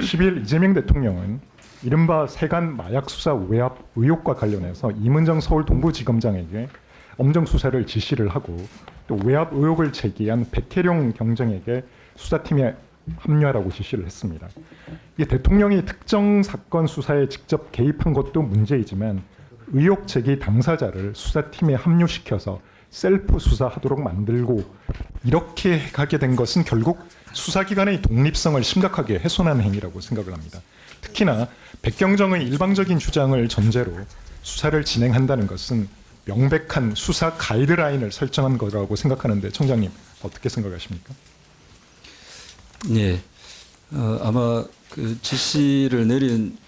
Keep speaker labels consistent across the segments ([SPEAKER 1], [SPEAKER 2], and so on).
[SPEAKER 1] 10일 이재명 대통령은 이른바 세간 마약 수사 외압 의혹과 관련해서 이문정 서울 동부지검장에게 엄정 수사를 지시를 하고 또 외압 의혹을 제기한 백혜룡 경정에게 수사팀에 합류하라고 지시를 했습니다. 이게 대통령이 특정 사건 수사에 직접 개입한 것도 문제이지만 의혹 제기 당사자를 수사팀에 합류시켜서 셀프 수사하도록 만들고 이렇게 가게 된 것은 결국 수사기관의 독립성을 심각하게 훼손하는 행위라고 생각을 합니다. 특히나 백경정의 일방적인 주장을 전제로 수사를 진행한다는 것은 명백한 수사 가이드라인을 설정한 거라고 생각하는데 청장님 어떻게 생각하십니까?
[SPEAKER 2] 예. 어, 아마 그 지시를 내린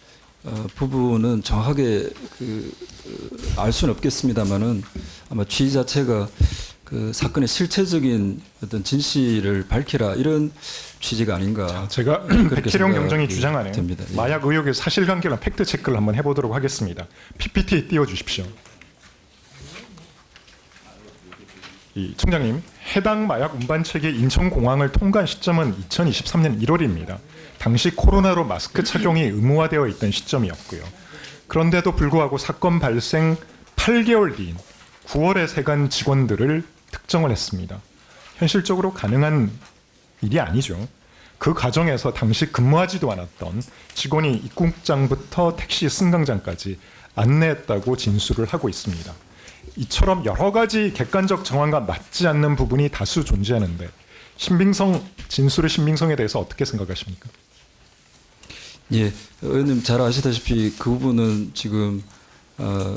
[SPEAKER 2] 어, 부분은 정확하게 그, 어, 알 수는 없겠습니다만은 아마 취지 자체가 그 사건의 실체적인 어떤 진실을 밝히라 이런 취지가 아닌가.
[SPEAKER 1] 제가
[SPEAKER 2] 생각이
[SPEAKER 1] 경정이 주장하는
[SPEAKER 2] 됩니다. 예.
[SPEAKER 1] 마약 의혹의 사실관계나 팩트 체크를 한번 해보도록 하겠습니다. PPT에 띄워주십시오. 이 청장님, 해당 마약 운반책이 인천공항을 통과한 시점은 2023년 1월입니다. 당시 코로나로 마스크 착용이 의무화되어 있던 시점이었고요. 그런데도 불구하고 사건 발생 8개월 뒤인 9월에 세관 직원들을 특정을 했습니다. 현실적으로 가능한 일이 아니죠. 그 과정에서 당시 근무하지도 않았던 직원이 입국장부터 택시 승강장까지 안내했다고 진술을 하고 있습니다. 이처럼 여러 가지 객관적 정황과 맞지 않는 부분이 다수 존재하는데 신빙성 진술의 신빙성에 대해서 어떻게 생각하십니까?
[SPEAKER 2] 예, 의원님 잘 아시다시피 그 부분은 지금 어,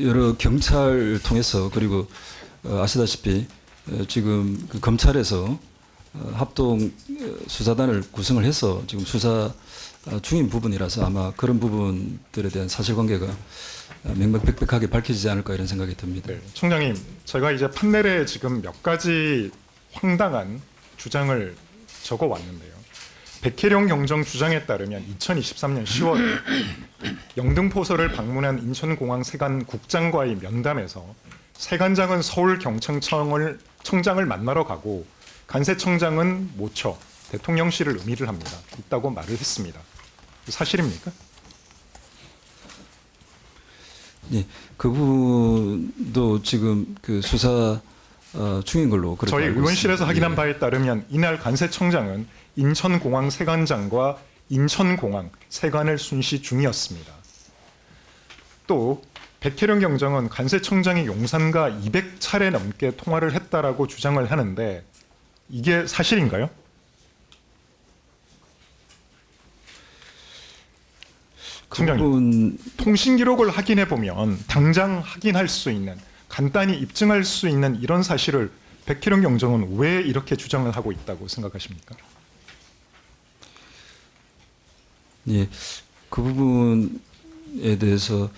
[SPEAKER 2] 여러 경찰 통해서 그리고 어, 아시다시피 어, 지금 그 검찰에서 어, 합동 어, 수사단을 구성을 해서 지금 수사 어, 중인 부분이라서 아마 그런 부분들에 대한 사실관계가 어, 명명백백하게 밝혀지지 않을까 이런 생각이 듭니다.
[SPEAKER 1] 네, 총장님, 제가 이제 판넬에 지금 몇 가지 황당한 주장을 적어 왔는데요. 백혜령 경정 주장에 따르면 2023년 10월 영등포서를 방문한 인천공항 세관 국장과의 면담에서 세관장은 서울 경찰청을 청장을 만나러 가고 간세청장은 모처 대통령실을 의미를 합니다. 있다고 말을 했습니다. 사실입니까?
[SPEAKER 2] 예, 그 부분도 지금 그 수사 어, 중인 걸로
[SPEAKER 1] 저희 의원실에서. 확인한
[SPEAKER 2] 예.
[SPEAKER 1] 바에 따르면 이날 관세청장은 인천공항 세관장과 인천공항 세관을 순시 중이었습니다. 또 백혜령 경정은 관세청장이 용산과 200차례 넘게 통화를 했다라고 주장을 하는데 이게 사실인가요?
[SPEAKER 2] 그. 부분
[SPEAKER 1] 통신 기록을 확인해 보면 당장 확인할 수 있는 간단히 입증할 수 있는 이런 사실을 백희룡 경정은 왜 이렇게 주장을 하고 있다고 생각하십니까?
[SPEAKER 2] 예, 그 부분에 대해서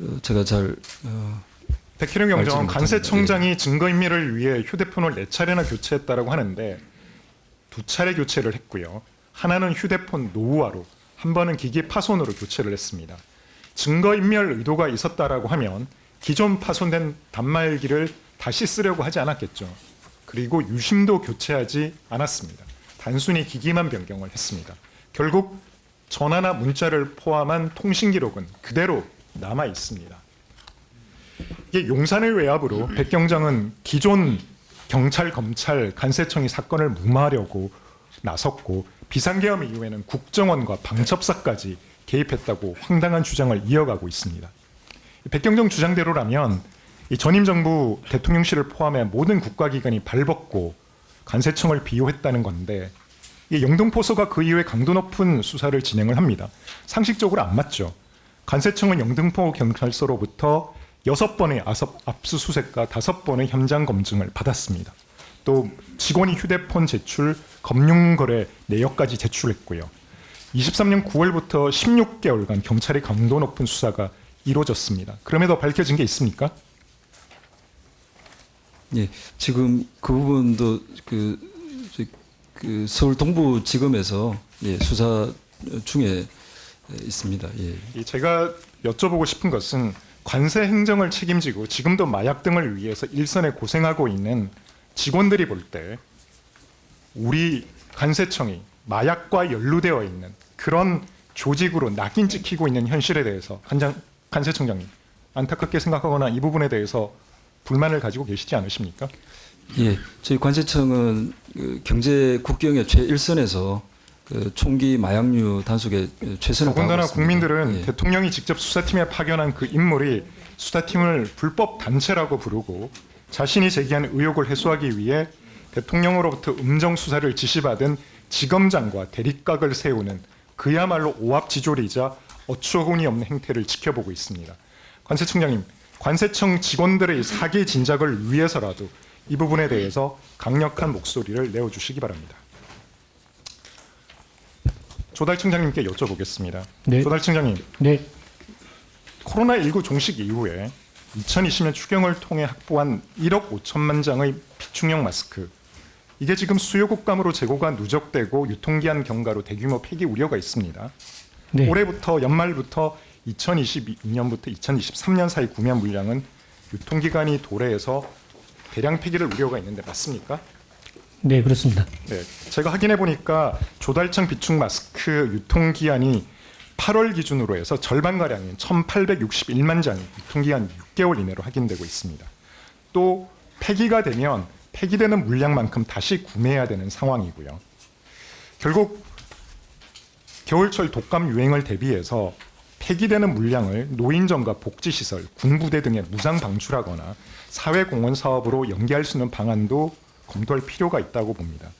[SPEAKER 2] 어, 제가 잘 어,
[SPEAKER 1] 백희룡
[SPEAKER 2] 알지는 못합니다.
[SPEAKER 1] 간세청장이 증거인멸을 위해 휴대폰을 네 차례나 교체했다라고 하는데 두 차례 교체를 했고요. 하나는 휴대폰 노후화로 한 번은 기기 파손으로 교체를 했습니다. 증거인멸 의도가 있었다라고 하면 기존 파손된 단말기를 다시 쓰려고 하지 않았겠죠. 그리고 유심도 교체하지 않았습니다. 단순히 기기만 변경을 했습니다. 결국 전화나 문자를 포함한 통신 기록은 그대로 남아 있습니다. 이게 용산의 외압으로 백경정은 기존 경찰, 검찰, 간세청이 사건을 무마하려고 나섰고 비상계엄 이후에는 국정원과 방첩사까지 개입했다고 황당한 주장을 이어가고 있습니다. 백경정 주장대로라면 이 전임 정부 대통령실을 포함해 모든 국가기관이 발벗고 간세청을 비호했다는 건데 이 영등포서가 그 이후에 강도 높은 수사를 진행을 합니다. 상식적으로 안 맞죠. 간세청은 영등포 경찰서로부터 여섯 번의 압수수색과 다섯 번의 현장 검증을 받았습니다. 또 직원이 휴대폰 제출, 검융거래 내역까지 제출했고요. 23년 9월부터 16개월간 경찰의 강도 높은 수사가 이루어졌습니다. 그럼에도 밝혀진 게 있습니까?
[SPEAKER 2] 예, 지금 그 부분도 그, 저- 그 서울 동부지검에서 예, 수사 중에 있습니다. 예.
[SPEAKER 1] 이 제가 여쭤보고 싶은 것은 관세 행정을 책임지고 지금도 마약 등을 위해서 일선에 고생하고 있는 직원들이 볼 때 우리 관세청이 마약과 연루되어 있는 그런 조직으로 낙인 찍히고 있는 현실에 대해서 간장, 간세청장님 안타깝게 생각하거나 이 부분에 대해서 불만을 가지고 계시지 않으십니까?
[SPEAKER 2] 예, 저희 관세청은 그 경제 국경의 최일선에서 그 총기 마약류 단속에 최선을 다하고
[SPEAKER 1] 더군다나
[SPEAKER 2] 있습니다.
[SPEAKER 1] 국민들은
[SPEAKER 2] 예.
[SPEAKER 1] 대통령이 직접 수사팀에 파견한 그 인물이 수사팀을 불법 단체라고 부르고 자신이 제기한 의혹을 해소하기 위해 대통령으로부터 음정 수사를 지시받은 지검장과 대립각을 세우는 그야말로 오합지졸이자 어처구니 없는 행태를 지켜보고 있습니다. 관세청장님, 관세청 직원들의 사기 진작을 위해서라도 이 부분에 대해서 강력한 목소리를 내어주시기 바랍니다. 조달 청장님께 여쭤보겠습니다.
[SPEAKER 3] 네.
[SPEAKER 1] 조달 청장님,
[SPEAKER 3] 네,
[SPEAKER 1] 코로나19 종식 이후에 2020년 추경을 통해 확보한 1억 5천만 장의 비축용 마스크 이게 지금 수요 국감으로 재고가 누적되고 유통기한 경과로 대규모 폐기 우려가 있습니다.
[SPEAKER 3] 네,
[SPEAKER 1] 올해부터 연말부터 2022년부터 2023년 사이 구매 물량은 유통기간이 도래해서 대량 폐기를 우려가 있는데 맞습니까?
[SPEAKER 3] 네 그렇습니다.
[SPEAKER 1] 네, 제가 확인해 보니까 조달청 비축 마스크 유통기한이 8월 기준으로 해서 절반 가량인 1,861만 장이 유통기한 6개월 이내로 확인되고 있습니다. 또 폐기가 되면 폐기되는 물량만큼 다시 구매해야 되는 상황이고요. 결국 겨울철 독감 유행을 대비해서 폐기되는 물량을 노인정과 복지시설, 군부대 등에 무상 방출하거나 사회공헌 사업으로 연계할 수 있는 방안도 검토할 필요가 있다고 봅니다.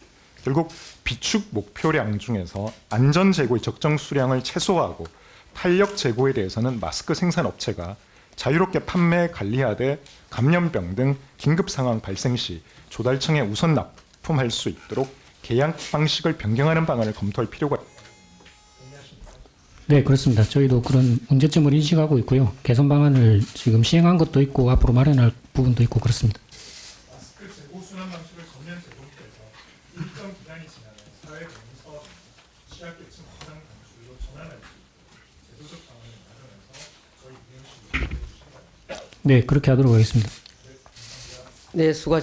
[SPEAKER 1] 결국 비축 목표량 중에서 안전 재고의 적정 수량을 최소화하고 탄력 재고에 대해서는 마스크 생산 업체가 자유롭게 판매 관리하되 감염병 등 긴급 상황 발생 시 조달청에 우선 납품할 수 있도록 계약 방식을 변경하는 방안을 검토할 필요가
[SPEAKER 3] 네 그렇습니다. 저희도 그런 문제점을 인식하고 있고요. 개선 방안을 지금 시행한 것도 있고 앞으로 마련할 부분도 있고 그렇습니다.
[SPEAKER 1] 마스크 재고 순환 방식을 전면 재고해서 일정 기간이 지나면 사회공헌 취약계층 무상 방출로 전환할지 제도적 방안을 마련해서 저희 이행시
[SPEAKER 3] 네 그렇게 하도록 하겠습니다.
[SPEAKER 4] 네, 수고하셨습니다.